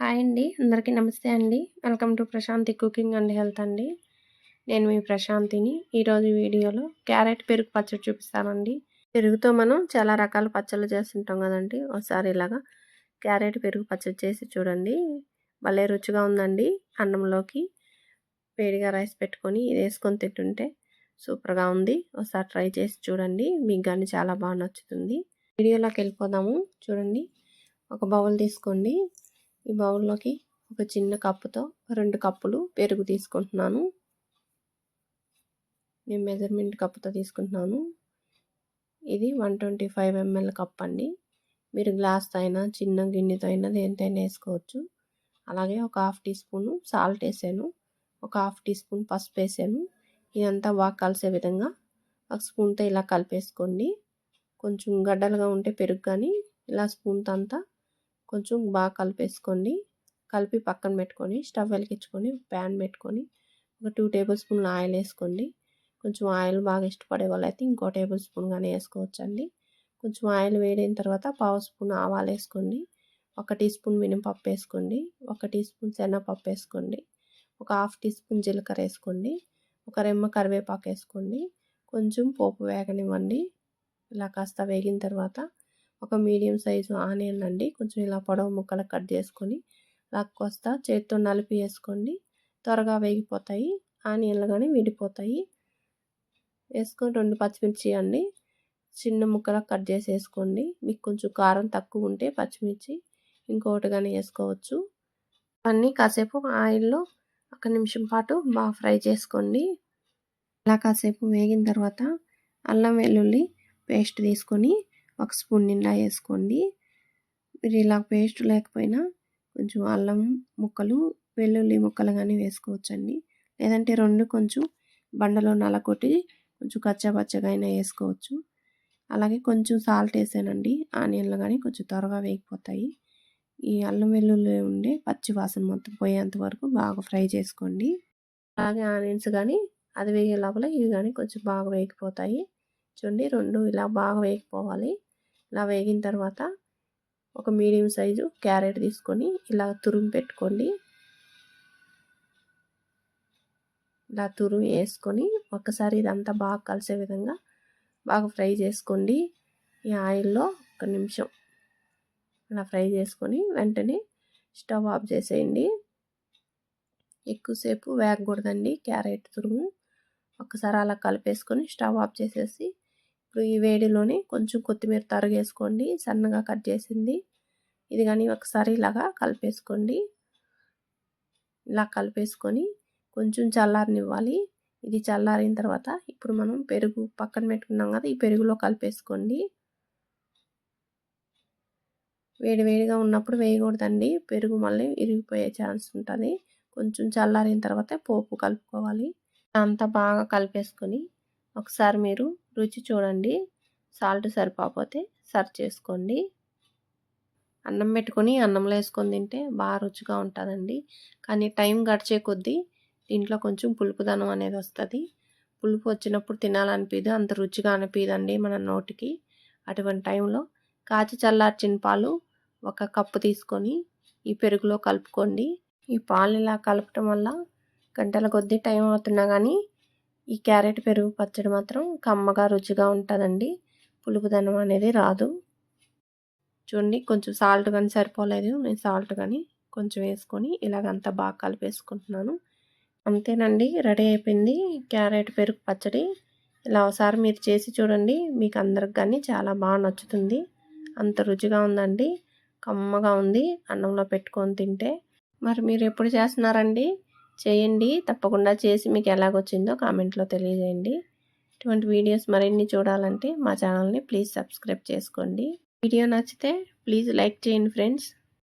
Hi అండి. అందరికీ నమస్తే అండి. Welcome to Prashanti cooking and health అండి. నేను మీ ప్రశాంతిని ఈరోజు వీడియోలో క్యారెట్ పెరుగు పచ్చడి చూపిస్తానండి. పెరుగుతో మనం చాలా రకాల పచ్చళ్ళు చేస్తుంటాం కదండి. ఒకసారి ఇలాగా క్యారెట్ పెరుగు పచ్చడి చేసి చూడండి. భలే రుచిగా ఉందండి అన్నంలోకి. వేడిగా రైస్ పెట్టుకొని ఇది వేసుకొని తింటుంటే సూపర్గా ఉంది. ఒకసారి ట్రై చేసి చూడండి. మీకు కానీ చాలా బాగా నచ్చుతుంది. వీడియోలోకి వెళ్ళిపోదాము. చూడండి. ఒక బౌల్ తీసుకోండి. ఈ బౌల్లోకి ఒక చిన్న కప్పుతో రెండు కప్పులు పెరుగు తీసుకుంటున్నాను. నేను మెజర్మెంట్ కప్పుతో తీసుకుంటున్నాను. ఇది one twenty five ML cup అండి. మీరు గ్లాస్తో అయినా చిన్న గిన్నెతో అయినా దేనితైనా వేసుకోవచ్చు. అలాగే ఒక హాఫ్ టీ స్పూన్ సాల్ట్ వేసాను. ఒక హాఫ్ టీ స్పూన్ పసుపు వేసాను. ఇదంతా బాగా కలిసే విధంగా ఒక స్పూన్తో ఇలా కలిపేసుకోండి. కొంచెం గడ్డలుగా ఉంటే పెరుగు కానీ ఇలా స్పూన్తో అంతా కొంచెం బాగా కలిపేసుకోండి. కలిపి పక్కన పెట్టుకొని స్టవ్ వెలిగించుకొని ప్యాన్ పెట్టుకొని ఒక టూ టేబుల్ స్పూన్ ఆయిల్ వేసుకోండి. కొంచెం ఆయిల్ బాగా ఇష్టపడే వాళ్ళైతే ఇంకో టేబుల్ స్పూన్ కానీ వేసుకోవచ్చండి. కొంచెం ఆయిల్ వేడిన తర్వాత పావు స్పూన్ ఆవాలు వేసుకోండి. ఒక టీ స్పూన్ మినపప్పు వేసుకోండి. ఒక టీ స్పూన్ శనగపప్పు వేసుకోండి. ఒక హాఫ్ టీ స్పూన్ జీలకర్ర వేసుకోండి. ఒక రెమ్మ కరివేపాకు వేసుకోండి. కొంచెం పోపు వేగనివ్వండి. ఇలా కాస్త వేగిన తర్వాత ఒక మీడియం సైజు ఆనియన్ అండి. కొంచెం ఇలా పొడవు ముక్కలు కట్ చేసుకొని లాక్కొస్తా చేతితో నలిపి వేసుకోండి. త్వరగా వేగిపోతాయి. ఆనియన్లు కానీ విడిపోతాయి. వేసుకొని రెండు పచ్చిమిర్చి అండి. చిన్న ముక్కలకు కట్ చేసి వేసుకోండి. మీకు కొంచెం కారం తక్కువ ఉంటే పచ్చిమిర్చి ఇంకొకటి కానీ వేసుకోవచ్చు. అన్నీ కాసేపు ఆయిల్లో ఒక నిమిషం పాటు బాగా ఫ్రై చేసుకోండి. అలా కాసేపు వేగిన తర్వాత అల్లం వెల్లుల్లి పేస్ట్ తీసుకొని ఒక స్పూన్ నిండా వేసుకోండి. మీరు ఇలా పేస్ట్ లేకపోయినా కొంచెం అల్లం ముక్కలు వెల్లుల్లి ముక్కలు కానీ వేసుకోవచ్చండి. లేదంటే రెండు కొంచెం బండలో నలకొట్టి కొంచెం కచ్చాపచ్చగా అయినా వేసుకోవచ్చు. అలాగే కొంచెం సాల్ట్ వేసానండి. ఆనియన్లు కానీ కొంచెం త్వరగా వేగిపోతాయి. ఈ అల్లం వెల్లుల్లి ఉండే పచ్చి వాసన మొత్తం పోయేంత వరకు బాగా ఫ్రై చేసుకోండి. అలాగే ఆనియన్స్ కానీ అది వేగే లోపల ఇవి కానీ కొంచెం బాగా వేగిపోతాయి. చూడండి రెండు ఇలా బాగా వేగిపోవాలి. ఇలా వేగిన తర్వాత ఒక మీడియం సైజు క్యారెట్ తీసుకొని ఇలా తురుము పెట్టుకోండి. ఇలా తురుము వేసుకొని ఒకసారి ఇదంతా బాగా కలిసే విధంగా బాగా ఫ్రై చేసుకోండి. ఈ ఆయిల్లో ఒక నిమిషం అలా ఫ్రై చేసుకొని వెంటనే స్టవ్ ఆఫ్ చేసేయండి. ఎక్కువసేపు వేగకూడదండి క్యారెట్ తురుము. ఒకసారి అలా కలిపేసుకొని స్టవ్ ఆఫ్ చేసేసి ఇప్పుడు ఈ వేడిలోనే కొంచెం కొత్తిమీర తరగేసుకోండి. సన్నగా కట్ చేసింది. ఇది కానీ ఒకసారి ఇలాగా కలిపేసుకోండి. ఇలా కలిపేసుకొని కొంచెం చల్లారనివ్వాలి. ఇది చల్లారిన తర్వాత ఇప్పుడు మనం పెరుగు పక్కన పెట్టుకున్నాం కదా ఈ పెరుగులో కలిపేసుకోండి. వేడి వేడిగా ఉన్నప్పుడు వేయకూడదండి. పెరుగు మళ్ళీ ఇరిగిపోయే ఛాన్స్ ఉంటుంది. కొంచెం చల్లారిన తర్వాత పోపు కలుపుకోవాలి. అంతా బాగా కలిపేసుకొని ఒకసారి మీరు రుచి చూడండి. సాల్ట్ సరిపోతే సర్వ్ చేసుకోండి. అన్నం పెట్టుకొని అన్నంలో వేసుకొని తింటే బాగా రుచిగా ఉంటుందండి. కానీ టైం గడిచే కొద్దీ దీంట్లో కొంచెం పులుపుదనం అనేది వస్తుంది. పులుపు వచ్చినప్పుడు తినాలనిపిదు. అంత రుచిగా అనిపిదండి మన నోటికి అటువంటి టైంలో. కాచి చల్లార్చిన పాలు ఒక కప్పు తీసుకొని ఈ పెరుగులో కలుపుకోండి. ఈ పాలు ఇలా కలపటం వల్ల గంటల కొద్దీ టైం అవుతున్నా కానీ ఈ క్యారెట్ పెరుగు పచ్చడి మాత్రం కమ్మగా రుచిగా ఉంటుందండి. పులుపుదనం అనేది రాదు. చూడండి కొంచెం సాల్ట్ కానీ సరిపోలేదు. నేను సాల్ట్ కానీ కొంచెం వేసుకొని ఇలాగంతా బాగా కలిపేసుకుంటున్నాను. అంతేనండి రెడీ అయిపోయింది. క్యారెట్ పెరుగు పచ్చడి ఇలా ఒకసారి మీరు చేసి చూడండి. మీకు అందరికి కానీ చాలా బాగా నచ్చుతుంది. అంత రుచిగా ఉందండి. కమ్మగా ఉంది. అన్నంలో పెట్టుకొని తింటే. మరి మీరు ఎప్పుడు చేస్తున్నారండి? చేయండి. తప్పకుండా చేసి మీకు ఎలాగొచ్చిందో కామెంట్లో తెలియజేయండి. ఇటువంటి వీడియోస్ మరిన్ని చూడాలంటే మా ఛానల్ని ప్లీజ్ సబ్స్క్రైబ్ చేసుకోండి. వీడియో నచ్చితే ప్లీజ్ లైక్ చేయండి ఫ్రెండ్స్.